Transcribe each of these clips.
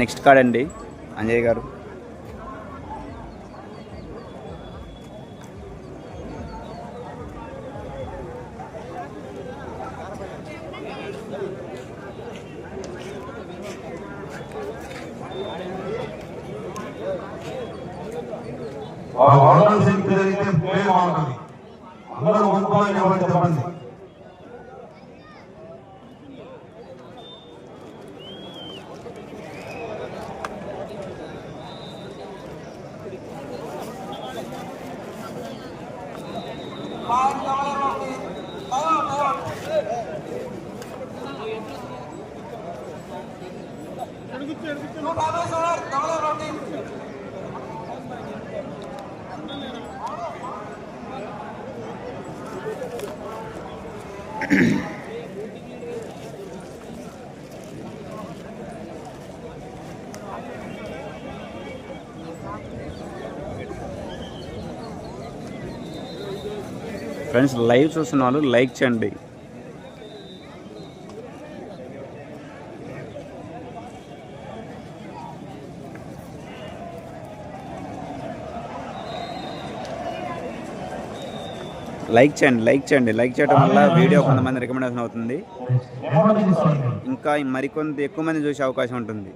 Next card అండి. అంజయ్ గారు. జరిగితే అందరూ వండుకోవాలని ఎవరు చెప్పండి. ఫ్రెండ్స్ లైవ్ చూస్తున్న వాళ్ళు లైక్ చేయండి. లైక్ చేయండి లైక్ చేయండి. లైక్ చేయడం వల్ల వీడియో కొంతమంది రికమెండేషన్ అవుతుంది. ఇంకా మరికొంత ఎక్కువ మంది చూసే అవకాశం ఉంటుంది.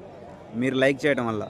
మీరు లైక్ చేయడం వల్ల.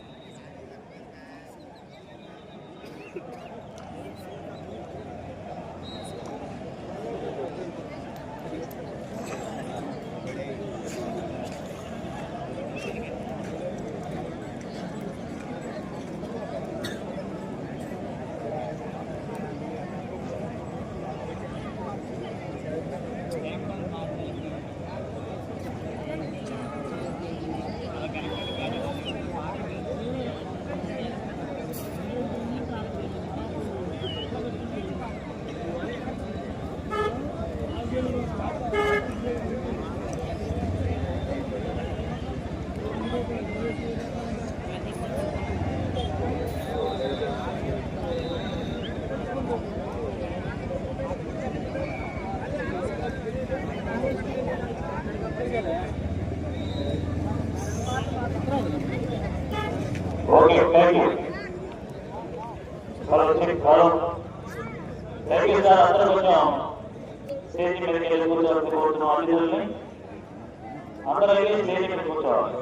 థ్యాంక్ యూ సార్ అందరూ కొంచెం స్టేజ్ మీదకి వెళ్ళి కూర్చోవాలని కోరుతున్నాం అతిథుల్ని అందరూ వెళ్ళి స్టేజ్ మీద కూర్చోవాలి.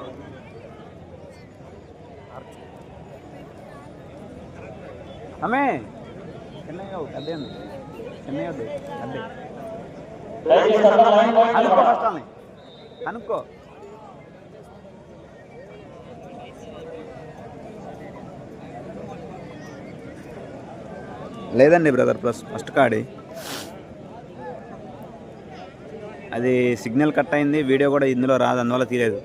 ఆమె చెన్నై అదే అండి చెన్నై అదే అదే. దయచేసి అందరూ లైన్ బయట అనుకో నిలబడాలి. ఫస్ట్ ఆమె అనుకో లేదండి బ్రదర్ ప్లస్ ఫస్ట్ కాడి. అది సిగ్నల్ కట్ అయింది వీడియో కూడా ఇందులో రాదు అందువల్ల తీయలేదు.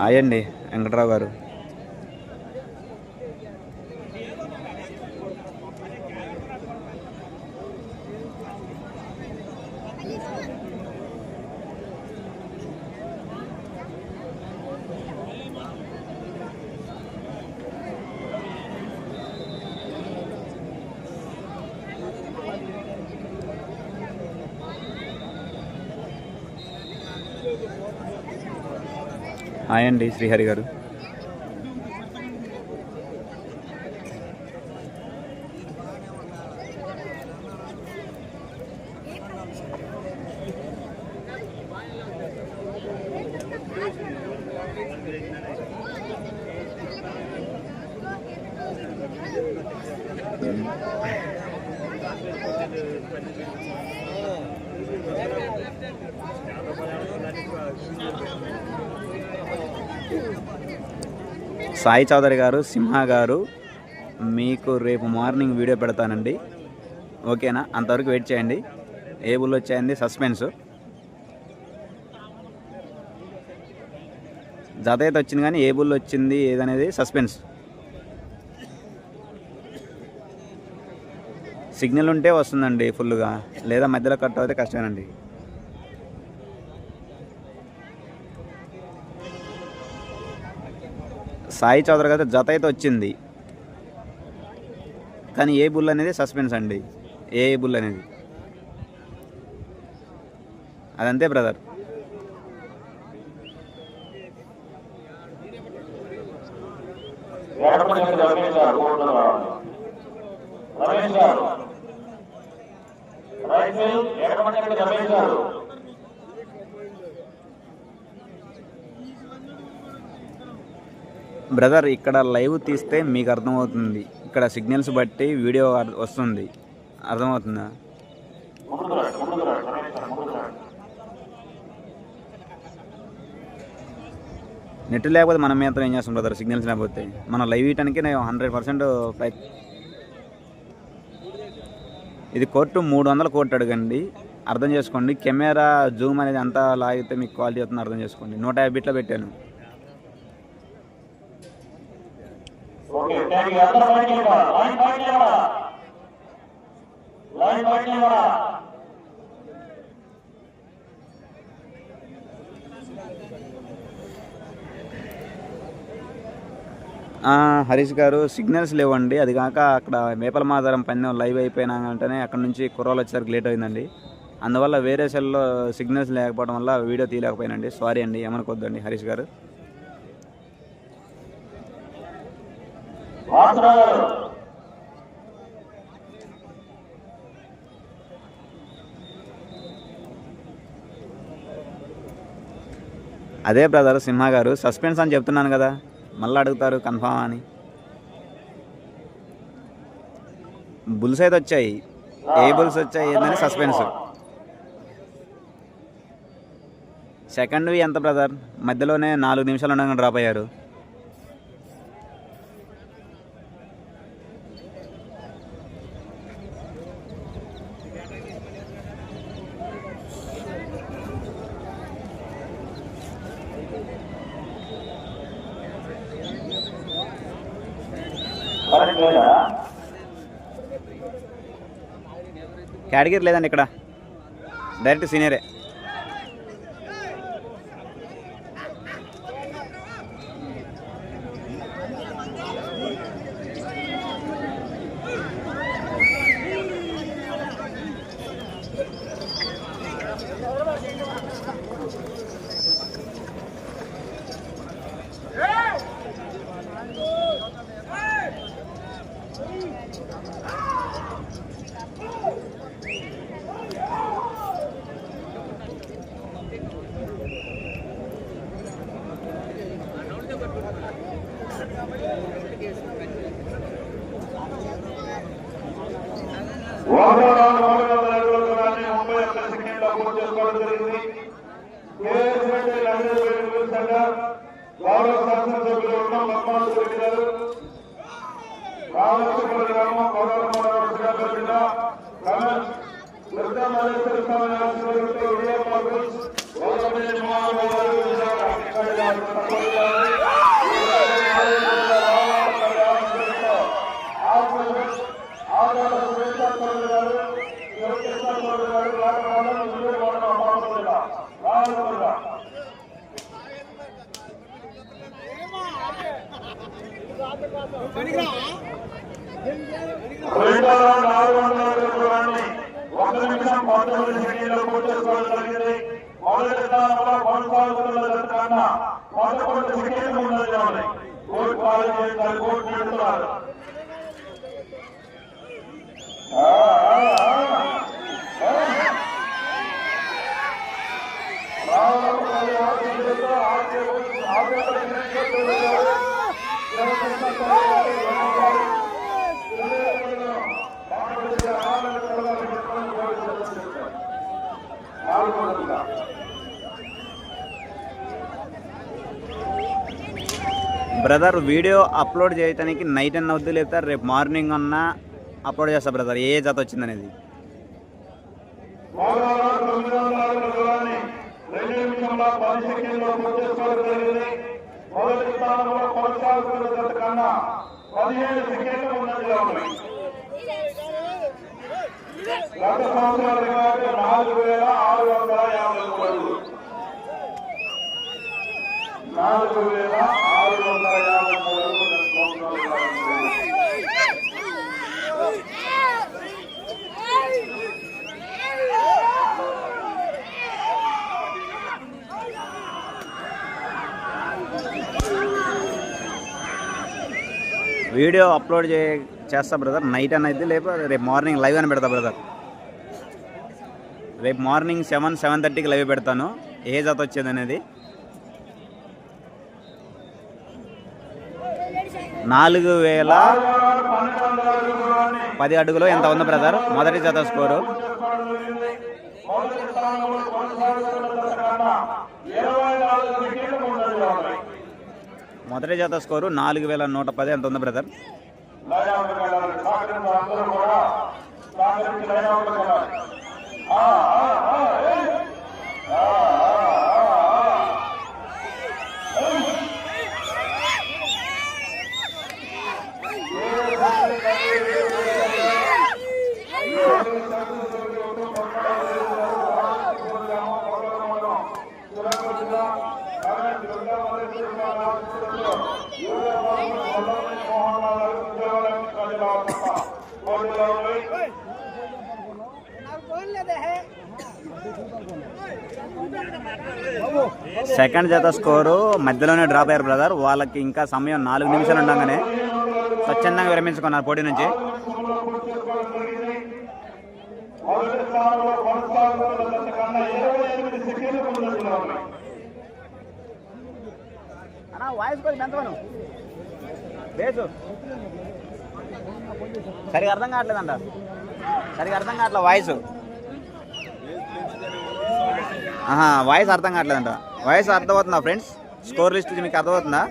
హాయ్ అండి వెంకట్రావు గారు. హాయ్ అండి శ్రీహరి గారు. సాయి చౌదరి గారు సింహ గారు మీకు రేపు మార్నింగ్ వీడియో పెడతానండి. ఓకేనా? అంతవరకు వెయిట్ చేయండి. ఏ బుల్ వచ్చాయండి? సస్పెన్స్. జత అయితే వచ్చింది కానీ ఏ బుల్ వచ్చింది ఏదనేది సస్పెన్స్. సిగ్నల్ ఉంటే వస్తుందండి ఫుల్గా లేదా మధ్యలో కట్ అవుతే కష్టమేనండి. సాయి చౌదరి గారి జత అయితే వచ్చింది. కానీ ఏ బుల్ అనేది సస్పెన్స్ అండి. ఏ బుల్ అనేది. అదంతే బ్రదర్. బ్రదర్ ఇక్కడ లైవ్ తీస్తే మీకు అర్థమవుతుంది. ఇక్కడ సిగ్నల్స్ బట్టి వీడియో వస్తుంది. అర్థమవుతుందా? నెట్ లేకపోతే మనం మాత్రం ఏం చేస్తాం బ్రదర్? సిగ్నల్స్ లేకపోతే. మనం లైవ్ ఇవ్వటానికి నేను హండ్రెడ్ పర్సెంట్ ఇది కోర్టు మూడు వందల కోర్టు అడగండి. అర్థం చేసుకోండి. కెమెరా జూమ్ అనేది అంతా లాగితే మీకు క్వాలిటీ అవుతుంది అర్థం చేసుకోండి. నూట యాభై బిట్లో పెట్టాను. అందరూ లైన్ లైన్ హరీష్ గారు సిగ్నల్స్ లేవండి. అది కాక అక్కడ మేపల మాధారం పందెం లైవ్ అయిపోయినా వెంటనే అక్కడ నుంచి కుర్రోలు వచ్చేసరికి లేట్ అయిందండి. అందువల్ల వేరే సెల్లో సిగ్నల్స్ లేకపోవడం వల్ల వీడియో తీయలేకపోయానండి. సారీ అండి ఏమనుకోవద్దండి హరీష్ గారు. వాసురావు. గారు అదే బ్రదర్ సింహ గారు సస్పెన్స్ అని చెప్తున్నాను కదా మళ్ళీ అడుగుతారు కన్ఫామ్ అని. బుల్స్ అయితే వచ్చాయి ఏ బుల్స్ వచ్చాయి ఏందని సస్పెన్స్. సెకండ్వి ఎంత బ్రదర్? మధ్యలోనే నాలుగు నిమిషాలు ఉండగా డ్రాప్ అయ్యారు. కేటగిరీ లేదండి ఇక్కడ. డైరెక్ట్ సీనియరే. ఒకటో రౌండ్ వందల అడుగుల దూరాన్ని ముప్పై ఒక్క పూర్తి చేసుకోవడం జరిగింది గౌరవ శాసనసభ్యులు ఉన్న పద్మావతి రెడ్డి గారు రామలక్ష్మణ గ్రామం గౌరవ జిల్లా రమేష్ స్వామి ఆశీర్వదిస్తూ విజయ మార్గస్ గారు తప్పనిసరి వందల దూరాన్ని ఒక నిమిషం పంతొమ్మిది పూర్తి చేసుకోవడం జరిగింది మొదటి స్థానంలో కొనసాగుతున్న కన్నా పదకొండు సెకండ్ల ముందంజలో కోర్టు పాలన కోర్టు నిలుస్తున్నారు ఆ, ఆ, ఆ. రావడం పది ఆశీర్వాదాలు, ఆశీర్వాదాలు, ఆశీర్వాదాలు, బ్రదర్ వీడియో అప్లోడ్ చేయడానికి నైట్ అన్న వద్దు లేకపోతే రేపు మార్నింగ్ అన్నా అప్లోడ్ చేస్తా బ్రదర్ ఏ జాత వచ్చిందనేది. మోగారావు సెకండ్లు ఉన్నాయి గత సంవత్సరాల రికార్డు నాలుగు వేల ఆరు వందల యాభై మూడు నాలుగు వేల ఆరు వందల యాభై అడుగులు గత సంవత్సరాల రికార్డు. వీడియో అప్లోడ్ చే చేస్తా బ్రదర్. నైట్ అని అయితే లేకపోతే రేపు మార్నింగ్ లైవ్ అని పెడతా బ్రదర్. రేపు మార్నింగ్ సెవెన్ సెవెన్ థర్టీకి లైవ్ పెడతాను. ఏ జాత వచ్చేది అనేది నాలుగు వేల పది అడుగులు ఎంత ఉంది బ్రదర్ మొదటి జత స్కోరు మొదటి జత స్కోరు నాలుగు వేల నూట పది. ఎంత ఉంది బ్రదర్ లైనౌట్కి వెళ్ళాలి సహకరించిన అందరూ కూడా సహకరించి లైనౌట్కి వెళ్ళాలి ఆ, ఆ, ఆ, ఏయ్. ఆ, ఆ, ఆ, ఆ. ఏయ్. సెకండ్ జత స్కోరు మధ్యలోనే డ్రాప్ అయ్యారు బ్రదర్. వాళ్ళకి ఇంకా సమయం నాలుగు నిమిషాలు ఉండగానే స్వచ్ఛందంగా విరమించుకున్నారు పోటీ నుంచి. వాయిస్ కొంచెం సరిగా అర్థం కావట్లేదంట. సరిగా అర్థం కావట్లేదు వాయిస్. వాయిస్ అర్థం కావట్లేదంట. వాయిస్ అర్థమవుతుందా ఫ్రెండ్స్? స్కోర్ లిస్ట్ మీకు అర్థమవుతుందా?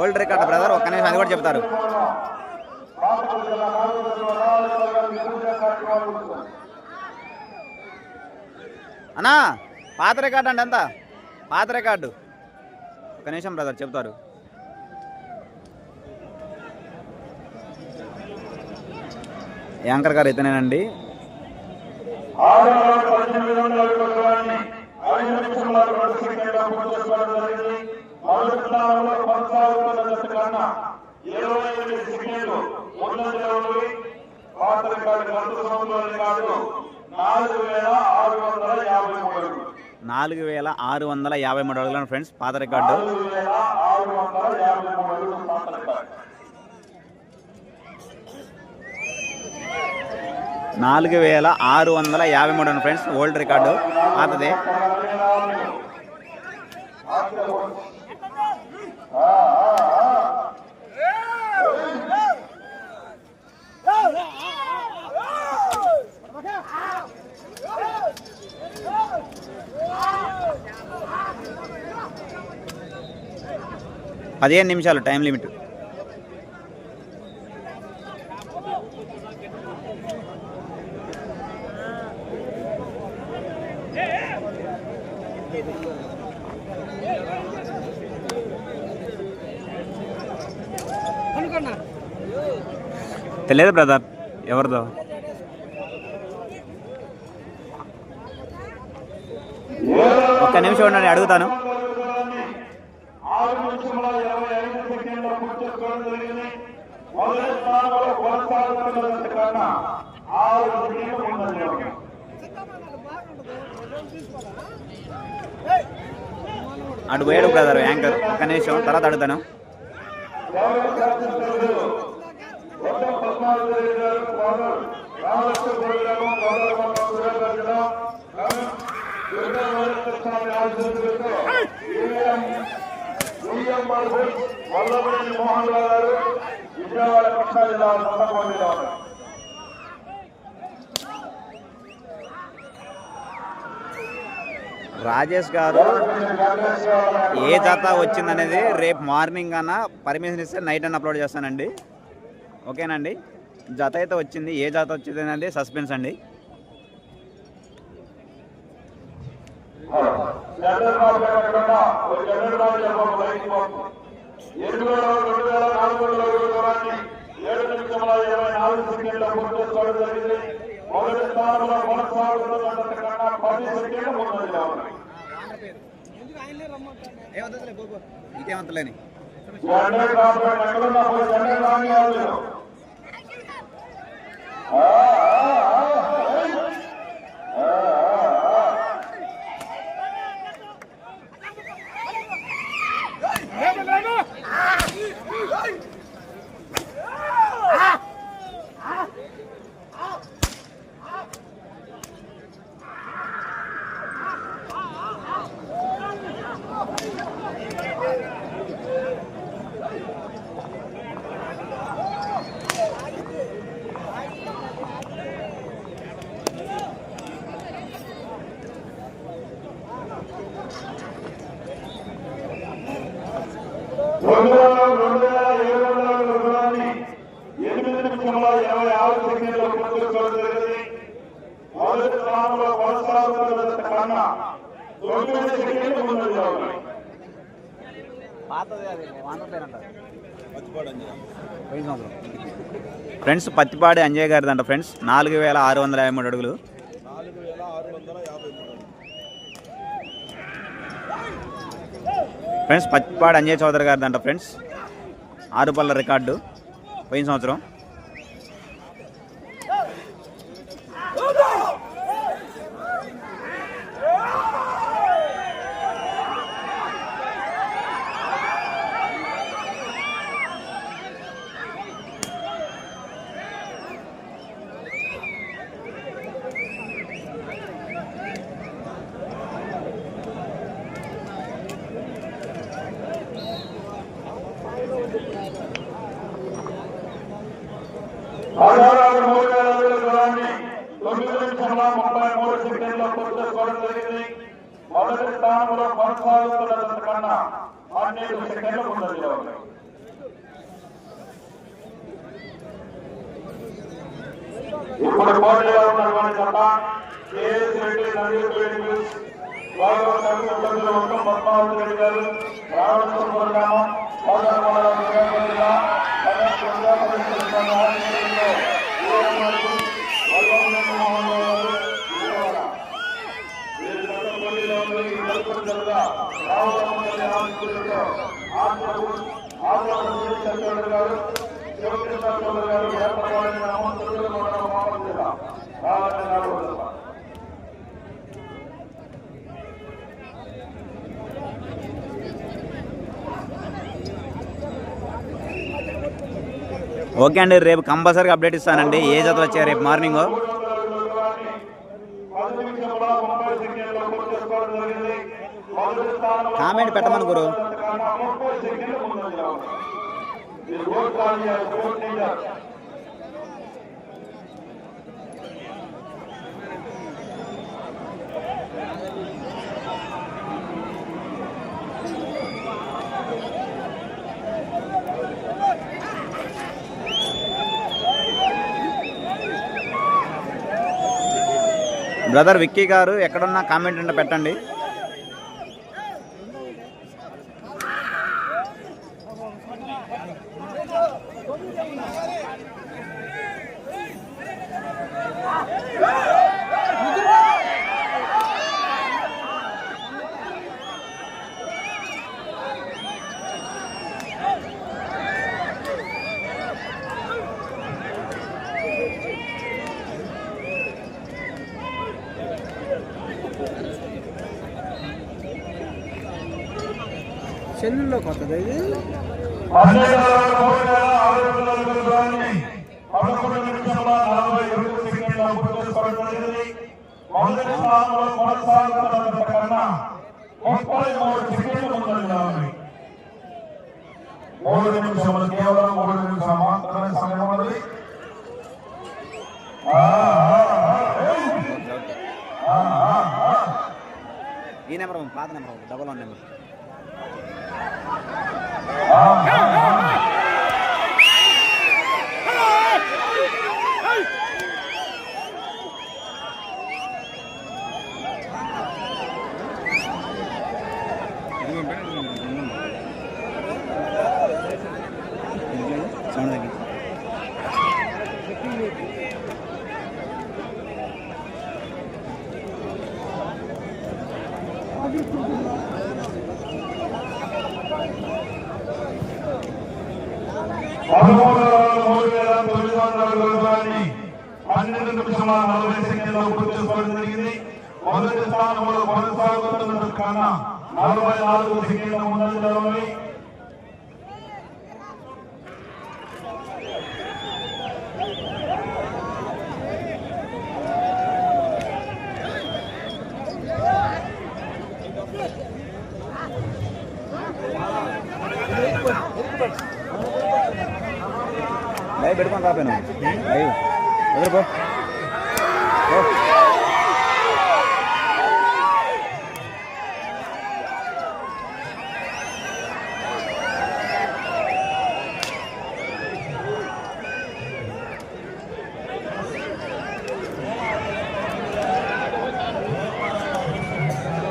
ఓల్డ్ రికార్డ్ బ్రదర్ ఒక్క నిమిషం అది కూడా చెప్తారు. అన్నా పాత రికార్డ్ అండి ఎంత పాత రికార్డు. ఒక నిమిషం బ్రదర్ చెప్తారు. యాంకర్ గారు ఇతనేనండి. ఆరు వందల నాలుగు వేల ఆరు వందల యాభై మూడు నాలుగు వేల ఆరు వందల యాభై మూడు అడుగులను ఫ్రెండ్స్. పాత రికార్డు. నాలుగు వేల ఆరు వందల యాభై మూడు అడుగులు ఫ్రెండ్స్. Old record. పాతదే. పదిహేను నిమిషాలు టైం లిమిట్. తెలియదు బ్రదర్? ఎవరిదో? ఒక్క నిమిషం ఉండండి అడుగుతాను. ఆరు నిమిషముల ఇరవై ఐదు సెకండ్ల పూర్తి చేసుకోవడం జరిగింది. మొదటి స్థానంలో కొనసాగుతున్నంత కన్నా ఆరు సెకండ్లు ముందంజ అటు పోయాడు బ్రదర్ యాంకర్. ఒక్క తర్వాత అడుగుతాను. రామకృష్ణ ఈఎం వల్లభనేని మోహన్ రావు గారు విజయవాడ కృష్ణా జిల్లా సందర్భంగా ఉన్నారు రాజేష్ గారు ఏ జత వచ్చిందనేది రేపు మార్నింగ్ అన్న పర్మిషన్ ఇస్తే నైట్ అన్న అప్లోడ్ చేస్తానండి. ఓకేనండి? జత అయితే వచ్చింది. ఏ జత వచ్చింది అనేది సస్పెన్స్ అండి. చంద్రబాబు గారు కన్నా ఒక చంద్రబాబు చెప్పాము రైతు బాబు ఏడు వేల రెండు వేల నాలుగు వందల అరవై దూరాన్ని ఏడు నిమిషముల ఇరవై నాలుగు సెకండ్ల పూర్తి జరిగింది మొదటి స్థానంలో కన్నా పది సెకండ్లు ఎక్కడున్నా జెండర్ రాని వాళ్ళు ఆ, ఆ, ఆ, ఏయ్. ఆ, ఆ, ఆ. రెండు వేల రెండు వేల ఏడు వందల దూరాన్ని ఎనిమిది నిమిషముల ఇరవై ఆరు సెకండ్ల పూర్తి చేసుకోవడం జరిగింది మొదటి స్థానంలో కొనసాగుతున్నదంత కన్నా ఫ్రెండ్స్ పత్తిపాడి అంజయ్ గారిది అంట ఫ్రెండ్స్ నాలుగు వేల ఆరు వందల యాభై మూడు అడుగులు. ఫ్రెండ్స్ పత్తిపాడి అంజయ్ చౌదరి గారిది అంట ఫ్రెండ్స్ ఆరు పళ్ళ రికార్డు పోయిన సంవత్సరం పదహారు మూడు వేల అడుగుల దూరాన్ని తొమ్మిది నిమిషముల ముప్పై మూడు సెకండ్ల పూర్తి చేసుకోవడం జరిగింది మొదటి స్థానంలో కొనసాగుతున్నదంత కన్నా పన్నెండు సెకండ్ల ముందంజలో ఉన్నాయి ఇప్పుడు పోటీలో ఉన్నటువంటి జత కేఎస్ రెడ్డి నందిపేట న్యూస్ గౌరవ శాసనసభ్యులు మొత్తం పద్మావతి రెడ్డి గారు రావణేశ్వరం గ్రామం పదహారు మండలం శ్రీకాకుళం జిల్లా పదహారు ఓకే అండి రేపు కంపల్సరీగా అప్డేట్ ఇస్తానండి. ఏ జత వచ్చాయి రేపు మార్నింగ్ కామెంట్ పెట్టమని గురు. బ్రదర్ విక్కీ గారు ఎక్కడున్నా కామెంట్ అంటే పెట్టండి. చెన్నుల్లో కొత్తది ఇది. మూడు పదకొండు నిమిషాల నలభై రెండు సెకండ్ల పూర్తి మొదటి స్థానంలో కొనసాగుతున్నంత కన్నా ముప్పై మూడు సెకండ్లు మూడు నిమిషములు కేవలం మూడు నిమిషాలు మాత్రమే సమయం ఉన్నది ఈ నెంబర్ పాత number double one number Oh. నాలుగు సెకండ్ల ముందంజలో ఉంది లైవ్ పెట్టుకొని రాపోయాను లైవ్ ఎదురుపో గురు పద్నాలుగు నాలుగు వేల రెండు వందల రూపాయలని పదమూడు నిమిషాల నలభై ఐదు సెకండ్ల పూర్తి చేసుకోవడం జరిగింది మొదటి స్థానంలో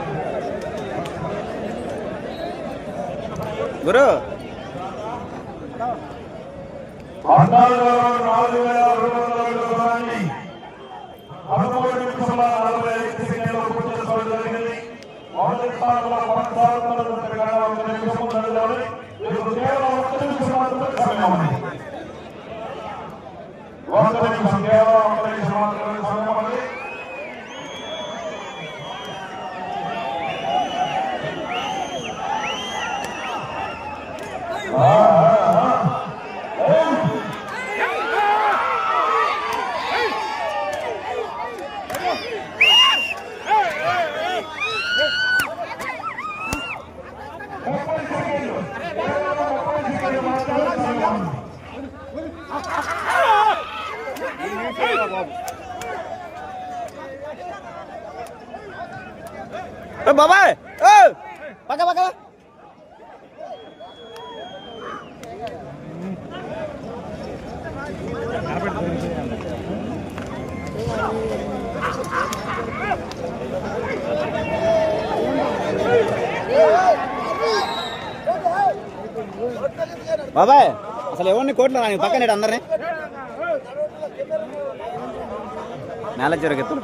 కొనసాగుతున్న గురు. ఒక నిమిషం ముందంజలో కేవలం ఒక్క నిమిషం మాత్రమే సమయం ఉంది ఒక్క నిమిషం కేవలం ఒక్క నిమిషం మాత్రమే సమయం ఉంది ముప్పై సెకండ్లు కేవలం ముప్పై సెకండ్లు మాత్రమే సమయం ఉంది ఏ బాబాయ్! ఏ! పక్క పక్క. బాబాయ్ అసలు ఎవరిని కోట్లు రాని పక్కన అందరినీ? నేల జరుగుతుంది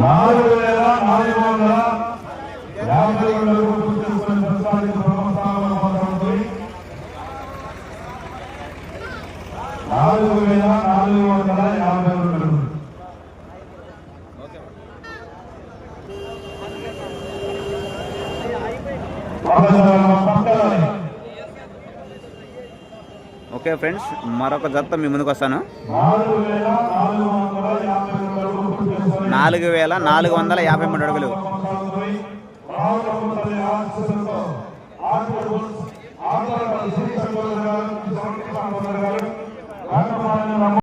மாறுபட ఫ్రెండ్స్ మరొక జత మీ ముందుకు వస్తాను. నాలుగు వేల నాలుగు వందల యాభై మూడు అడుగులు.